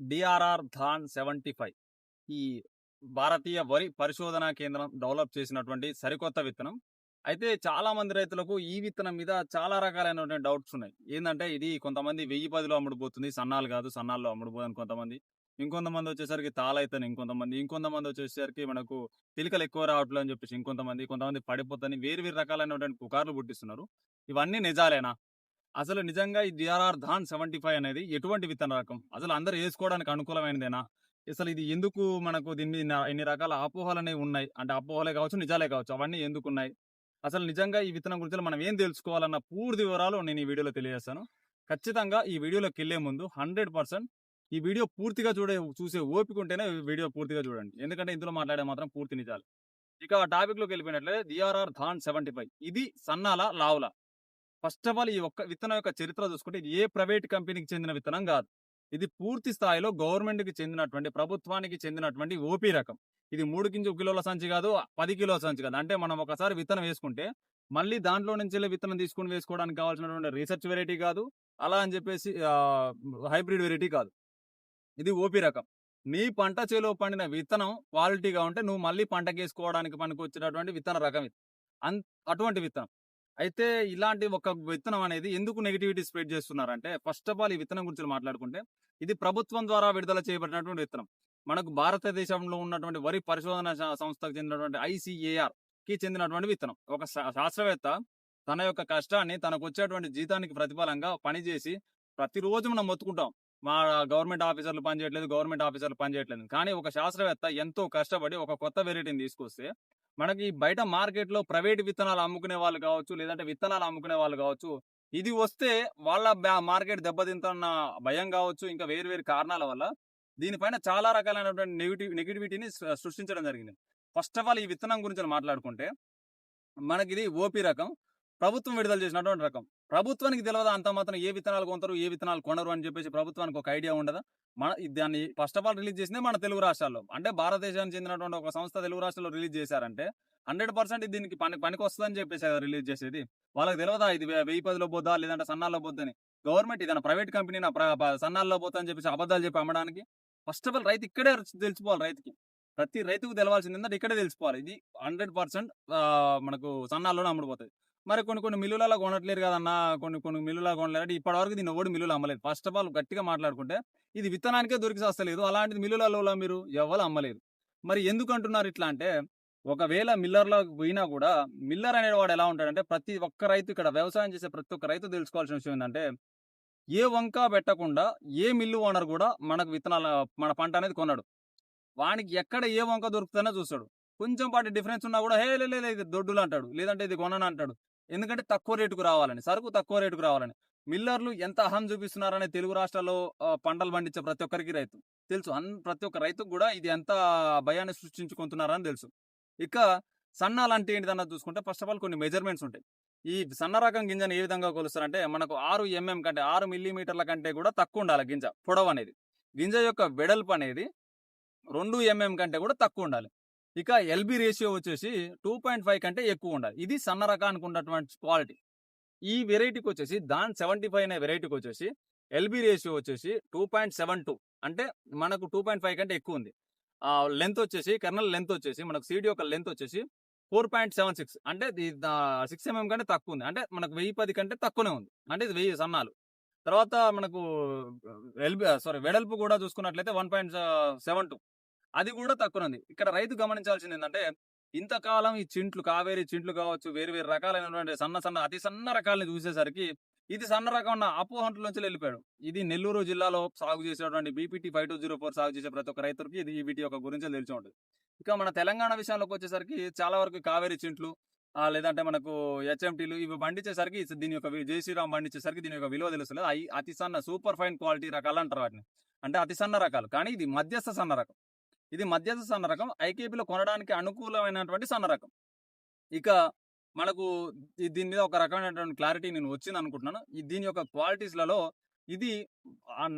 DRR Dhan seventy five. ఈ భారతీయ వరి పరిశోధనా కేంద్రం డెవలప్ చేసినటువంటి సరికొత్త విత్తనం. అయితే చాలా మంది రైతులకు ఈ విత్తనం మీద చాలా రకాలైనటువంటి డౌట్స్ ఉన్నాయి. ఏంటంటే ఇది కొంతమంది వెయ్యి పదిలో అమ్ముడుపోతుంది సన్నాలు కాదు సన్నాల్లో అమ్ముడుపోదని కొంతమంది. ఇంకొంతమంది వచ్చేసరికి తాళైతని ఇంకొంతమంది ఇంకొంతమంది వచ్చేసరికి మనకు పిలికలు ఎక్కువ రావట్లేదు అని చెప్పేసి ఇంకొంతమంది కొంతమంది పడిపోతని వేరు వేరు రకాలైనటువంటి పుకార్లు పుట్టిస్తున్నారు. ఇవన్నీ నిజాలేనా? అసలు నిజంగా ఈ డిఆర్ఆర్ ధాన్ సెవెంటీ ఫైవ్ అనేది ఎటువంటి విత్తన రకం? అసలు అందరు వేసుకోవడానికి అనుకూలమైనదేనా? అసలు ఇది ఎందుకు మనకు దీని ఇన్ని- రకాల అపోహలు అనేవి ఉన్నాయి? అంటే అపోహలే కావచ్చు నిజాలే కావచ్చు అవన్నీ ఎందుకు ఉన్నాయి అసలు నిజంగా ఈ విత్తనం గురించి మనం ఏం తెలుసుకోవాలన్న పూర్తి వివరాలు నేను ఈ వీడియోలో తెలియజేస్తాను. ఖచ్చితంగా ఈ వీడియోలోకి వెళ్ళే ముందు హండ్రెడ్ పర్సెంట్ ఈ వీడియో పూర్తిగా చూడే చూసే ఓపిక ఉంటేనే వీడియో పూర్తిగా చూడండి. ఎందుకంటే ఇందులో మాట్లాడే మాత్రం పూర్తి నిజాలు. ఇక ఆ టాపిక్లోకి వెళ్ళిపోయినట్లయితే డిఆర్ఆర్ ధాన్ సెవెంటీ ఫైవ్ ఇది సన్నాల లావుల. ఫస్ట్ ఆఫ్ ఆల్ ఈ ఒక్క విత్తనం యొక్క చరిత్ర చూసుకుంటే ఇది ఏ ప్రైవేట్ కంపెనీకి చెందిన విత్తనం కాదు. ఇది పూర్తి స్థాయిలో గవర్నమెంట్కి చెందినటువంటి ప్రభుత్వానికి చెందినటువంటి ఓపీ రకం. ఇది మూడు కింజ కిలోల సంచి కాదు పది కిలోల సంచి కాదు. అంటే మనం ఒకసారి విత్తనం వేసుకుంటే మళ్ళీ దాంట్లో నుంచి వెళ్ళి విత్తనం తీసుకుని వేసుకోవడానికి కావాల్సినటువంటి రీసెర్చ్ వెరైటీ కాదు అలా అని చెప్పేసి హైబ్రిడ్ వెరైటీ కాదు. ఇది ఓపీ రకం. నీ పంట చేలో పండిన విత్తనం క్వాలిటీగా ఉంటే నువ్వు మళ్ళీ పంటకేసుకోవడానికి పనికి వచ్చినటువంటి విత్తన రకం ఇది. అన్ అటువంటి విత్తనం. అయితే ఇలాంటి ఒక విత్తనం అనేది ఎందుకు నెగిటివిటీ స్ప్రెడ్ చేస్తున్నారంటే ఫస్ట్ ఆఫ్ ఆల్ ఈ విత్తనం గురించి మాట్లాడుకుంటే ఇది ప్రభుత్వం ద్వారా విడుదల చేయబడినటువంటి విత్తనం. మనకు భారతదేశంలో ఉన్నటువంటి వరి పరిశోధన సంస్థకు చెందినటువంటి ఐసిఏఆర్కి చెందినటువంటి విత్తనం. ఒక శా- శాస్త్రవేత్త తన యొక్క కష్టాన్ని తనకు వచ్చేటువంటి జీతానికి ప్రతిఫలంగా పనిచేసి ప్రతిరోజు మనం మొత్తుకుంటాం. మా గవర్నమెంట్ ఆఫీసర్లు పనిచేయట్లేదు గవర్నమెంట్ ఆఫీసర్లు పనిచేయట్లేదు. కానీ ఒక శాస్త్రవేత్త ఎంతో కష్టపడి ఒక కొత్త వెరైటీని తీసుకొస్తే మనకి బయట మార్కెట్లో ప్రైవేట్ విత్తనాలు అమ్ముకునే వాళ్ళు కావచ్చు లేదంటే విత్తనాలు అమ్ముకునే వాళ్ళు కావచ్చు ఇది వస్తే వాళ్ళ మార్కెట్ దెబ్బతింటున్న భయం కావచ్చు ఇంకా వేరు వేరు కారణాల వల్ల దీనిపైన చాలా రకాలైనటువంటి నెగిటివ్ నెగిటివిటీని సృష్టించడం జరిగింది. ఫస్ట్ ఆఫ్ ఆల్ ఈ విత్తనం గురించి మాట్లాడుకుంటే మనకి ఇది ఓపీ రకం ప్రభుత్వం విడుదల చేసినటువంటి రకం. ప్రభుత్వానికి తెలియదా అంత మాత్రం ఏ విత్తనాలు కొంటారు ఏ విత్తనాలు కొనరు అని చెప్పేసి ప్రభుత్వానికి ఒక ఐడియా ఉండదా? మన దాన్ని ఫస్ట్ ఆఫ్ ఆల్ రిలీజ్ చేసిందే మన తెలుగు రాష్ట్రాల్లో. అంటే భారతదేశానికి చెందినటువంటి ఒక సంస్థ తెలుగు రాష్ట్రాల్లో రిలీజ్ చేశారంటే హండ్రెడ్ పర్సెంట్ దీనికి పని పనికి వస్తుందని చెప్పేసి రిలీజ్ చేసేది. వాళ్ళకి తెలియదా ఇది వెయ్యి పదిలో పోద్దా? లేదంటే సన్నాల్లో పోద్దని గవర్నమెంట్ ఇదన్న ప్రైవేట్ కంపెనీ నా ప్ర- సన్నాల్లో పోతా అని చెప్పేసి అబద్ధాలు చెప్పి అమ్మడానికి ఫస్ట్ ఆఫ్ ఆల్ రైతు ఇక్కడే తెలిసిపోవాలి రైతుకి. ప్రతి రైతుకు తెలవాల్సింది ఏంటంటే ఇక్కడే తెలిసిపోవాలి ఇది హండ్రెడ్ పర్సెంట్ మనకు సన్నాల్లోనే అమ్ముడుపోతుంది మరి కొన్ని కొన్ని మిల్లులలో కొనట్లేరు కదన్నా కొన్ని కొన్ని మిల్లులలో కొనలేరు. అంటే ఇప్పటివరకు దీన్ని ఎవడు మిల్లులు అమ్మలేదు. ఫస్ట్ ఆఫ్ ఆల్ గట్టిగా మాట్లాడుకుంటే ఇది విత్తనానికే దొరికి వస్తలేదు అలాంటిది మిల్లులలో మీరు ఎవరు అమ్మలేదు. మరి ఎందుకు అంటున్నారు ఇట్లా అంటే ఒకవేళ మిల్లర్లో పోయినా కూడా మిల్లర్ అనేవాడు ఎలా ఉంటాడంటే ప్రతి ఒక్క రైతు ఇక్కడ వ్యవసాయం చేసే ప్రతి ఒక్క రైతు తెలుసుకోవాల్సిన విషయం ఏంటంటే ఏ వంక పెట్టకుండా ఏ మిల్లు ఓనర్ కూడా మనకు విత్తనాల మన పంట అనేది కొన్నాడు వానికి ఎక్కడ ఏ వంక దొరుకుతుందో చూస్తాడు. కొంచెం పాటి డిఫరెన్స్ ఉన్నా కూడా హే లే లే, లే, ఇది దొడ్డులు అంటాడు. లేదంటే ఇది కొనను అంటాడు. ఎందుకంటే తక్కువ రేటుకు రావాలని సరుకు తక్కువ రేటుకు రావాలని. మిల్లర్లు ఎంత అహం చూపిస్తున్నారనే తెలుగు రాష్ట్రాల్లో పంటలు పండించే ప్రతి ఒక్కరికి రైతు తెలుసు. అన్ ప్రతి ఒక్క రైతుకు కూడా ఇది ఎంత భయాన్ని సృష్టించుకుంటున్నారని తెలుసు. ఇక సన్నాలు అంటే ఏంటిదన్నది చూసుకుంటే ఫస్ట్ ఆఫ్ ఆల్ కొన్ని మెజర్మెంట్స్ ఉంటాయి. ఈ సన్న రకం గింజను ఏ విధంగా కొలుస్తారంటే మనకు ఆరు ఎంఎం కంటే ఆరు మిల్లీమీటర్ల కంటే కూడా తక్కువ ఉండాలి గింజ పొడవు అనేది. గింజ యొక్క వెడల్పు అనేది రెండు ఎంఎం కంటే కూడా తక్కువ ఉండాలి. ఇక ఎల్బి రేషియో వచ్చేసి టూ పాయింట్ ఫైవ్ కంటే ఎక్కువ ఉండాలి. ఇది సన్న రకానికి ఉన్నటువంటి క్వాలిటీ. ఈ వెరైటీకి వచ్చేసి దాని సెవెంటీ ఫైవ్ అనే వెరైటీకి వచ్చేసి ఎల్బి రేషియో వచ్చేసి టూ పాయింట్ సెవెన్ టూ అంటే మనకు టూ పాయింట్ ఫైవ్ కంటే ఎక్కువ ఉంది. ఆ లెంత్ వచ్చేసి కర్నల్ లెంత్ వచ్చేసి మనకు సీడీ యొక్క లెంత్ వచ్చేసి ఫోర్ పాయింట్ సెవెన్ సిక్స్ అంటే సిక్స్ ఎంఎం కంటే తక్కువ ఉంది. అంటే మనకు వెయ్యి పది కంటే తక్కువనే ఉంది. అంటే ఇది వెయ్యి సన్నాలు. తర్వాత మనకు ఎల్బి సారీ వెడల్పు కూడా చూసుకున్నట్లయితే వన్ పాయింట్ సెవెన్ టూ. అది కూడా తక్కువనుంది ఇక్కడ రైతు గమనించాల్సింది ఏంటంటే ఇంతకాలం ఈ చింట్లు కావేరి చింట్లు కావచ్చు వేరు వేరు రకాలైనటువంటి సన్న సన్న అతి సన్న రకాలని చూసేసరికి ఇది సన్న రకం ఉన్న అపోహంట్ల నుంచి వెళ్ళిపోయాడు. ఇది నెల్లూరు జిల్లాలో సాగు చేసేటువంటి BPT five two zero four సాగు చేసే ప్రతి ఒక్క రైతుకి ఇది వీటి యొక్క గురించి తెలిసి ఉంటుంది. ఇక మన తెలంగాణ విషయంలోకి వచ్చేసరికి చాలా వరకు కావేరి చింట్లు లేదంటే మనకు హెచ్ఎంటీలు ఇవి పండించేసరికి దీని యొక్క జై శ్రీరామ్ పండించేసరికి దీని యొక్క విలువ తెలుస్తుంది అవి అతి సన్న సూపర్ ఫైన్ క్వాలిటీ రకాలు అంటారు వాటిని. అంటే అతి సన్న రకాలు. కానీ ఇది మధ్యస్థ సన్న రకం. ఇది మధ్యస్థ సన్న రకం ఐకేపీలో కొనడానికి అనుకూలమైనటువంటి సన్న రకం ఇక మనకు దీని మీద ఒక రకమైనటువంటి క్లారిటీ నేను వచ్చింది అనుకుంటున్నాను. ఈ దీని యొక్క క్వాలిటీస్లలో ఇది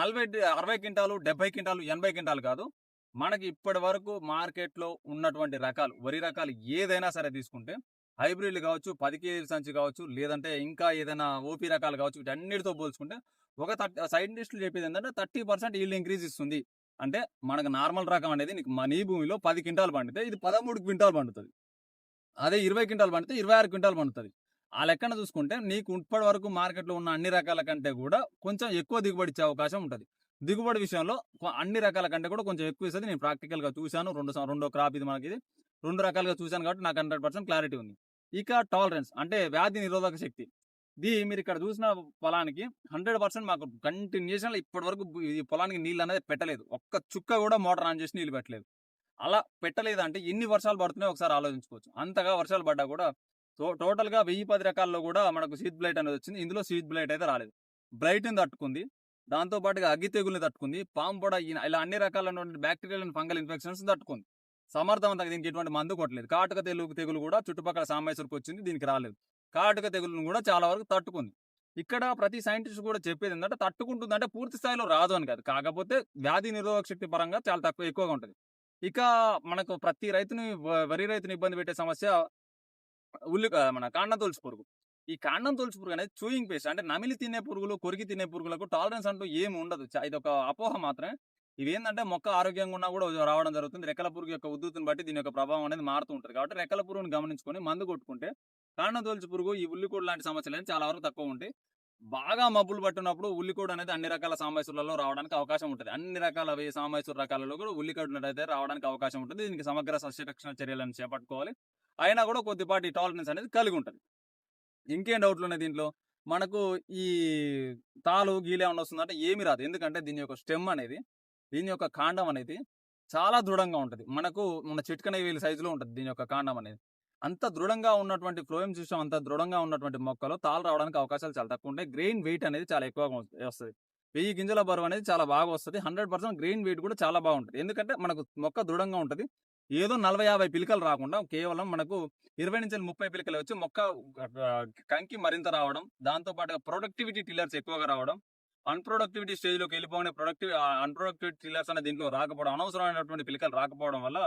నలభై అరవై క్వింటాలు డెబ్బై క్వింటాలు ఎనభై క్వింటాలు కాదు. మనకి ఇప్పటి వరకు మార్కెట్లో ఉన్నటువంటి రకాలు వరి రకాలు ఏదైనా సరే తీసుకుంటే హైబ్రిడ్లు కావచ్చు పది కేజీ సంచి కావచ్చు లేదంటే ఇంకా ఏదైనా ఓపీ రకాలు కావచ్చు వీటన్నిటితో పోల్చుకుంటే ఒక థర్టీ సైంటిస్టులు చెప్పేది ఏంటంటే థర్టీ పర్సెంట్ ఈల్డ్ ఇంక్రీజ్ ఇస్తుంది. అంటే మనకు నార్మల్ రకం అనేది నీకు మన భూమిలో పది క్వింటాలు పండితే ఇది పదమూడు క్వింటాలు పండుతుంది. అదే ఇరవై క్వింటాలు పండితే ఇరవై ఆరు క్వింటాలు పండుతుంది. ఆ లెక్కన చూసుకుంటే నీకు ఇప్పటి వరకు మార్కెట్లో ఉన్న అన్ని రకాల కంటే కూడా కొంచెం ఎక్కువ దిగుబడి ఇచ్చే అవకాశం ఉంటుంది. దిగుబడి విషయంలో అన్ని రకాల కంటే కూడా కొంచెం ఎక్కువ ఇస్తుంది. నేను ప్రాక్టికల్గా చూశాను. రెండు రెండో క్రాప్ ఇది మనకి ఇది. రెండు రకాలుగా చూశాను కాబట్టి నాకు హండ్రెడ్ పర్సెంట్ క్లారిటీ ఉంది. ఇక టాలరెన్స్ అంటే వ్యాధి నిరోధక శక్తి. ఇది మీరు ఇక్కడ చూసిన పొలానికి హండ్రెడ్ పర్సెంట్ మాకు కంటిన్యూషన్ ఇప్పటి వరకు ఈ పొలానికి నీళ్ళు అనేది పెట్టలేదు. ఒక్క చుక్క కూడా మోటార్ ఆన్ చేసి నీళ్ళు పెట్టలేదు. అలా పెట్టలేదు అంటే ఎన్ని వర్షాలు పడుతున్నాయో ఒకసారి ఆలోచించుకోవచ్చు. అంతగా వర్షాలు పడ్డా కూడా టో టోటల్గా వెయ్యి పది రకాల్లో కూడా మనకు సీడ్ బ్లైట్ అనేది వచ్చింది. ఇందులో సీడ్ బ్లైట్ అయితే రాలేదు. బ్లైట్ని తట్టుకుంది. దాంతో పాటుగా అగ్గి తెగుల్ని తట్టుకుంది. పాము పొడ ఈ- ఇలా అన్ని రకాలైనటువంటి బ్యాక్టీరియల్ అండ్ ఫంగల్ ఇన్ఫెక్షన్స్ తట్టుకుంది. సమర్థవంతంగా దీనికి ఎటువంటి మందు కొట్టలేదు. కాటుక తెగులు తెగులు కూడా చుట్టుపక్కల సామేశ్వరికి వచ్చింది. దీనికి రాలేదు. కాటుక తెగులను కూడా చాలా వరకు తట్టుకుంది. ఇక్కడ ప్రతి సైంటిస్ట్ కూడా చెప్పేది ఏంటంటే తట్టుకుంటుంది అంటే పూర్తి స్థాయిలో రాదు అని కాదు. కాకపోతే వ్యాధి నిరోధక శక్తి పరంగా చాలా తక్కువ ఎక్కువగా ఉంటుంది. ఇక మనకు ప్రతి రైతుని వరి రైతుని ఇబ్బంది పెట్టే సమస్య ఉల్లి మన కాండం తొలుచు పురుగు. ఈ కాండం తొలుచు పురుగు అనేది చూయింగ్ పేస్ట్ అంటే నమిలి తినే పురుగులు కొరికి తినే పురుగులకు టాలరెన్స్ అంటూ ఏమి ఉండదు. చ- ఇది ఒక అపోహ మాత్రమే. ఇవేంటంటే ఏంటంటే మొక్క ఆరోగ్యంగా ఉన్నా కూడా రావడం జరుగుతుంది. రెక్కల పురుగు యొక్క ఉద్ధృతిని బట్టి దీని యొక్క ప్రభావం అనేది మారుతూ ఉంటుంది. కాబట్టి రెక్కల పురుగును గమనించుకొని మందు కొట్టుకుంటే కాండం తొలుచు పురుగు ఈ ఉల్లికోడు లాంటి సమస్యలు చాలా వరకు తక్కువ ఉంటాయి. బాగా మబ్బులు పట్టినప్పుడు ఉల్లికోడు అనేది అన్ని రకాల సామాయిసులలో రావడానికి అవకాశం ఉంటుంది. అన్ని రకాల వే- సామాయిసుల రకాలలో కూడా ఉల్లికోడు అయితే రావడానికి అవకాశం ఉంటుంది. దీనికి సమగ్ర సస్యరక్షణ చర్యలను చేపట్టుకోవాలి. అయినా కూడా కొద్దిపాటి టాలరెన్స్ అనేది కలిగి ఉంటుంది. ఇంకేం డౌట్లు ఉన్నాయి దీంట్లో? మనకు ఈ తాలు గీలే ఏమన్నా వస్తుందంటే ఏమి రాదు. ఎందుకంటే దీని యొక్క స్టెమ్ అనేది దీని యొక్క కాండం అనేది చాలా దృఢంగా ఉంటుంది. మనకు మన చిట్కన వేలు సైజులో ఉంటుంది దీని యొక్క కాండం అనేది. అంత దృఢంగా ఉన్నటువంటి ఫ్లోయం సిస్టమ్ అంత దృఢంగా ఉన్నటువంటి మొక్కలు తాలు రావడానికి అవకాశాలు చాలా తక్కువ ఉంటాయి గ్రెయిన్ వెయిట్ అనేది చాలా ఎక్కువగా వస్తుంది. వెయ్యి గింజల బరువు అనేది చాలా బాగా వస్తుంది. హండ్రెడ్ పర్సెంట్ గ్రెయిన్ వెయిట్ కూడా చాలా బాగుంటుంది. ఎందుకంటే మనకు మొక్క దృఢంగా ఉంటుంది. ఏదో నలభై యాభై పిలికలు రాకుండా కేవలం మనకు ఇరవై నుంచి ముప్పై పిలికలు వచ్చి మొక్క కంకి మరింత రావడం దాంతో పాటు ప్రొడక్టివిటీ టిల్లర్స్ ఎక్కువగా రావడం అన్ప్రొడక్టివిటీ స్టేజ్లోకి వెళ్ళిపోయిన ప్రొడక్టివ్ అన్ప్రొడక్టివిటీ టిల్లర్స్ అనే దీంట్లో రాకపోవడం అనవసరమైనటువంటి పిలకలు రాకపోవడం వల్ల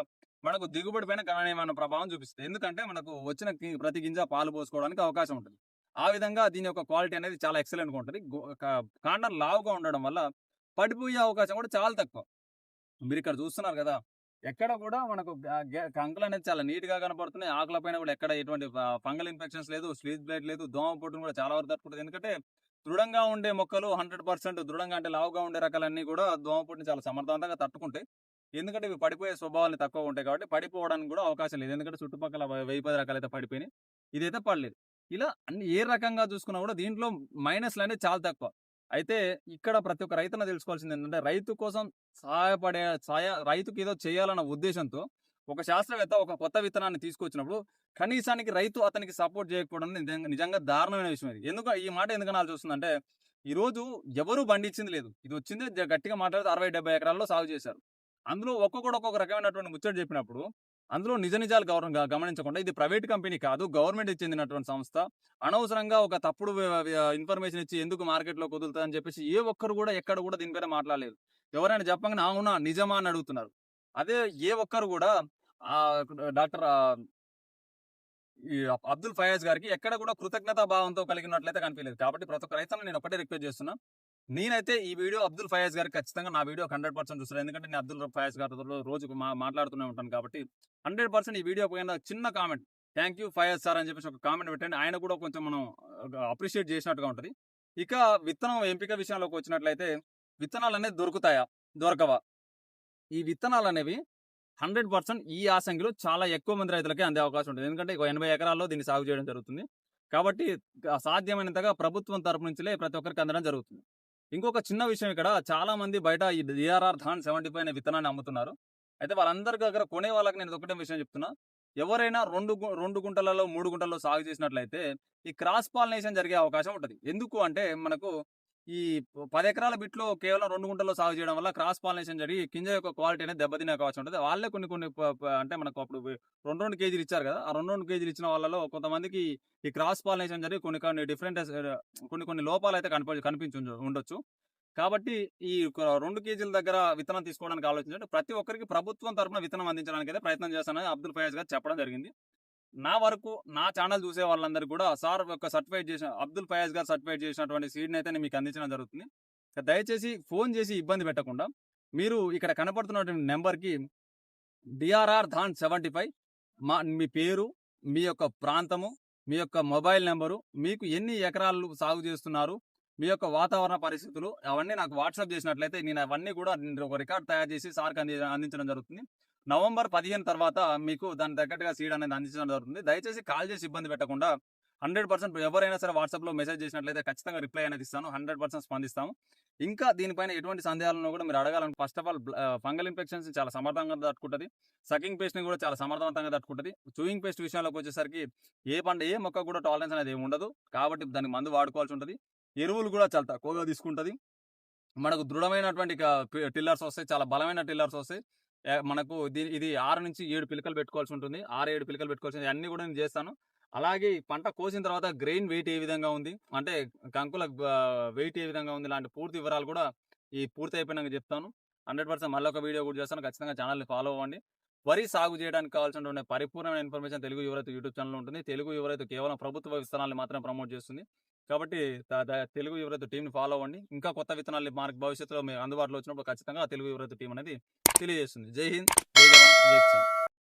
మనకు దిగుబడి పైన గణనీయమైన ప్రభావం చూపిస్తుంది. ఎందుకంటే మనకు వచ్చిన ప్రతి గింజ పాలు పోసుకోవడానికి అవకాశం ఉంటుంది. ఆ విధంగా దీని యొక్క క్వాలిటీ అనేది చాలా ఎక్సలెంట్గా ఉంటుంది. కాండం లావుగా ఉండడం వల్ల పడిపోయే అవకాశం కూడా చాలా తక్కువ. మీరు ఇక్కడ చూస్తున్నారు కదా ఎక్కడ కూడా మనకు కంకులు అనేది చాలా నీట్గా కనపడుతున్నాయి. ఆకుల పైన కూడా ఎక్కడ ఎటువంటి ఫంగల్ ఇన్ఫెక్షన్స్ లేదు స్లీజ్ బ్లైట్ లేదు దోమ పొట్టును కూడా చాలా వరకు తట్టుకుంటుంది. ఎందుకంటే దృఢంగా ఉండే మొక్కలు హండ్రెడ్ పర్సెంట్ దృఢంగా అంటే లావుగా ఉండే రకాలన్నీ కూడా దోమపుటిని చాలా సమర్థవంతంగా తట్టుకుంటాయి. ఎందుకంటే ఇవి పడిపోయే స్వభావాలు తక్కువ ఉంటాయి కాబట్టి పడిపోవడానికి కూడా అవకాశం లేదు. ఎందుకంటే చుట్టుపక్కల వెయ్యి పది రకాలు అయితే పడిపోయినాయి. ఇదైతే పడలేదు. ఇలా అన్ని ఏ రకంగా చూసుకున్నా కూడా దీంట్లో మైనస్లు అనేది చాలా తక్కువ. అయితే ఇక్కడ ప్రతి ఒక్క రైతున తెలుసుకోవాల్సింది ఏంటంటే రైతు కోసం సహాయపడే సహాయ రైతుకి ఏదో చేయాలన్న ఉద్దేశంతో ఒక శాస్త్రవేత్త ఒక కొత్త విత్తనాన్ని తీసుకొచ్చినప్పుడు కనీసానికి రైతు అతనికి సపోర్ట్ చేయకపోవడం నిజంగా నిజంగా దారుణమైన విషయం ఇది. ఎందుకు ఈ మాట ఎందుకు చూస్తుందంటే వస్తుందంటే ఈ రోజు ఎవరు పండించింది లేదు. ఇది వచ్చింది గట్టిగా మాట్లాడితే అరవై డెబ్బై ఎకరాల్లో సాగు చేశారు. అందులో ఒక్కొక్కడు ఒక్కొక్క రకమైనటువంటి ముచ్చట చెప్పినప్పుడు అందులో నిజ నిజాలు గౌరవం గమనించకుండా ఇది ప్రైవేట్ కంపెనీ కాదు గవర్నమెంట్ చెందినటువంటి సంస్థ. అనవసరంగా ఒక తప్పుడు ఇన్ఫర్మేషన్ ఇచ్చి ఎందుకు మార్కెట్లో కుదురుతుంది అని చెప్పేసి ఏ ఒక్కరు కూడా ఎక్కడ కూడా దీనిపైన మాట్లాడలేదు. ఎవరైనా చెప్పగానే అవునా నిజమా అని అడుగుతున్నారు. అదే ఏ ఒక్కరు కూడా డాక్టర్ ఈ అబ్దుల్ ఫయాజ్ గారికి ఎక్కడ కూడా కృతజ్ఞతా భావంతో కలిగినట్లయితే కనిపించలేదు. కాబట్టి ప్రతి ఒక్క రైతులను నేను ఒకటే రిక్వెస్ట్ చేస్తున్నా. నేనైతే ఈ వీడియో అబ్దుల్ ఫయాజ్ గారికి ఖచ్చితంగా నా వీడియో హండ్రెడ్ పర్సెంట్ చూస్తాను ఎందుకంటే నేను అబ్దుల్ ఫయాజ్ గారితో రోజుకు మా మాట్లాడుతూనే ఉంటాను కాబట్టి హండ్రెడ్ పర్సెంట్ ఈ వీడియో పైన చిన్న comment thank you Fayaz sir అని చెప్పేసి ఒక కామెంట్ పెట్టండి. ఆయన కూడా కొంచెం మనం అప్రిషియేట్ చేసినట్టుగా ఉంటుంది. ఇక విత్తనం ఎంపిక విషయంలోకి వచ్చినట్లయితే విత్తనాలు అనేది దొరుకుతాయా? దొరకవా? ఈ విత్తనాలు అనేవి హండ్రెడ్ పర్సెంట్ ఈ యాసంగిలో చాలా ఎక్కువ మంది రైతులకే అందే అవకాశం ఉంటుంది. ఎందుకంటే ఒక ఎనభై ఎకరాల్లో దీన్ని సాగు చేయడం జరుగుతుంది. కాబట్టి సాధ్యమైనంతగా ప్రభుత్వం తరపు నుంచిలే ప్రతి ఒక్కరికి అందడం జరుగుతుంది. ఇంకొక చిన్న విషయం ఇక్కడ. చాలా మంది బయట ఈ డిఆర్ఆర్ ధాన్ సెవెంటీ ఫైవ్ అనే విత్తనాన్ని అమ్ముతున్నారు. అయితే వాళ్ళందరి దగ్గర కొనే వాళ్ళకి నేను ఒకటే విషయం చెప్తున్నా. ఎవరైనా రెండు రెండు గుంటలలో మూడు గుంటల్లో సాగు చేసినట్లయితే ఈ క్రాస్ పాలినేషన్ జరిగే అవకాశం ఉంటుంది. ఎందుకు అంటే మనకు ఈ పది ఎకరాల బిట్లో కేవలం రెండు గుంటల్లో సాగు చేయడం వల్ల క్రాస్ పాలినేషన్ జరిగి గింజ యొక్క క్వాలిటీ అనేది దెబ్బతినే అవకాశం ఉంటుంది. వాళ్ళే కొన్ని కొన్ని అంటే మనకు అప్పుడు రెండు రెండు కేజీలు ఇచ్చారు కదా. ఆ రెండు రెండు కేజీలు ఇచ్చిన వాళ్ళలో కొంతమందికి ఈ క్రాస్ పాలినేషన్ జరిగి కొన్ని కొన్ని డిఫరెంట్ కొన్ని కొన్ని లోపాలు అయితే కనిపి కనిపించు ఉండొచ్చు. కాబట్టి ఈ రెండు కేజీల దగ్గర విత్తనం తీసుకోవడానికి ఆలోచించండి. ప్రతి ఒక్కరికి ప్రభుత్వం తరపున విత్తనం అందించడానికి అయితే ప్రయత్నం చేస్తానని అబ్దుల్ ఫయాజ్ గారు చెప్పడం జరిగింది. నా వరకు నా ఛానల్ చూసే వాళ్ళందరికీ కూడా సార్ యొక్క సర్టిఫైడ్ చేసిన అబ్దుల్ ఫయాజ్ గారు సర్టిఫైడ్ చేసినటువంటి సీడ్ని అయితే నేను మీకు అందించడం జరుగుతుంది. దయచేసి ఫోన్ చేసి ఇబ్బంది పెట్టకుండా మీరు ఇక్కడ కనపడుతున్నటువంటి నెంబర్కి డిఆర్ఆర్ ధాన్ సెవెంటీ ఫైవ్ మా మీ పేరు మీ యొక్క ప్రాంతము మీ యొక్క మొబైల్ నెంబరు మీకు ఎన్ని ఎకరాలు సాగు చేస్తున్నారు మీ యొక్క వాతావరణ పరిస్థితులు అవన్నీ నాకు వాట్సాప్ చేసినట్లయితే నేను అవన్నీ కూడా నేను ఒక రికార్డ్ తయారు చేసి సార్కి అంది అందించడం జరుగుతుంది. నవంబర్ పదిహేను తర్వాత మీకు దాని తగ్గట్టుగా సీడ్ అనేది అందించడం జరుగుతుంది. దయచేసి కాల్ చేసి ఇబ్బంది పెట్టకుండా హండ్రెడ్ పర్సెంట్ ఎవరైనా సరే వాట్సాప్లో మెసేజ్ చేసినట్లయితే ఖచ్చితంగా రిప్లై అనేది ఇస్తాను. హండ్రెడ్ పర్సెంట్ స్పందిస్తాము. ఇంకా దీనిపైన ఎటువంటి సందేహాలను కూడా మీరు అడగాలని first of all fungal infections చాలా సమర్థంగా తట్టుకుంటుంది. సకింగ్ పేస్ట్ని కూడా చాలా సమర్థవంతంగా తట్టుకుంటుంది. చూయింగ్ పేస్ట్ విషయంలోకి వచ్చేసరికి ఏ పంట ఏ మొక్క కూడా టాలరెన్స్ అనేది ఏమి ఉండదు. కాబట్టి దానికి మందు వాడుకోవాల్సి ఉంటుంది. ఎరువులు కూడా చాలా తక్కువగా తీసుకుంటుంది. మనకు దృఢమైనటువంటి టిల్లర్స్ వస్తాయి. చాలా బలమైన టిల్లర్స్ వస్తాయి. మనకు ఇది ఇది ఆరు నుంచి ఏడు పిలకలు పెట్టుకోవాల్సి ఉంటుంది. ఆరు ఏడు పిలకలు పెట్టుకోవాల్సి ఉంటుంది అన్ని కూడా నేను చేస్తాను. అలాగే పంట కోసిన తర్వాత గ్రెయిన్ వెయిట్ ఏ విధంగా ఉంది? అంటే కంకుల వెయిట్ ఏ విధంగా ఉంది? లాంటి పూర్తి వివరాలు కూడా ఈ పూర్తి అయిపోయినాక చెప్తాను. హండ్రెడ్ పర్సెంట్ మళ్ళీ ఒక వీడియో కూడా చేస్తాను. ఖచ్చితంగా ఛానల్ని ఫాలో అవ్వండి. వరి సాగు చేయడానికి కావాల్సినటువంటి పరిపూర్ణమైన information Telugu Yuvaraithu YouTube channel ఉంటుంది. తెలుగు యువరైతు కేవలం ప్రభుత్వ విస్తరణాన్ని మాత్రమే ప్రమోట్ చేస్తుంది. కాబట్టి తెలుగు యువరత్ టీంని ఫాలో అవ్వండి. ఇంకా కొత్త విత్తనాలు మనకు భవిష్యత్తులో మీకు అందుబాటులో వచ్చినప్పుడు ఖచ్చితంగా తెలుగు యువరత్ టీం అనేది తెలియజేస్తుంది. జై హింద్ జై జవాన్ జై కిసాన్.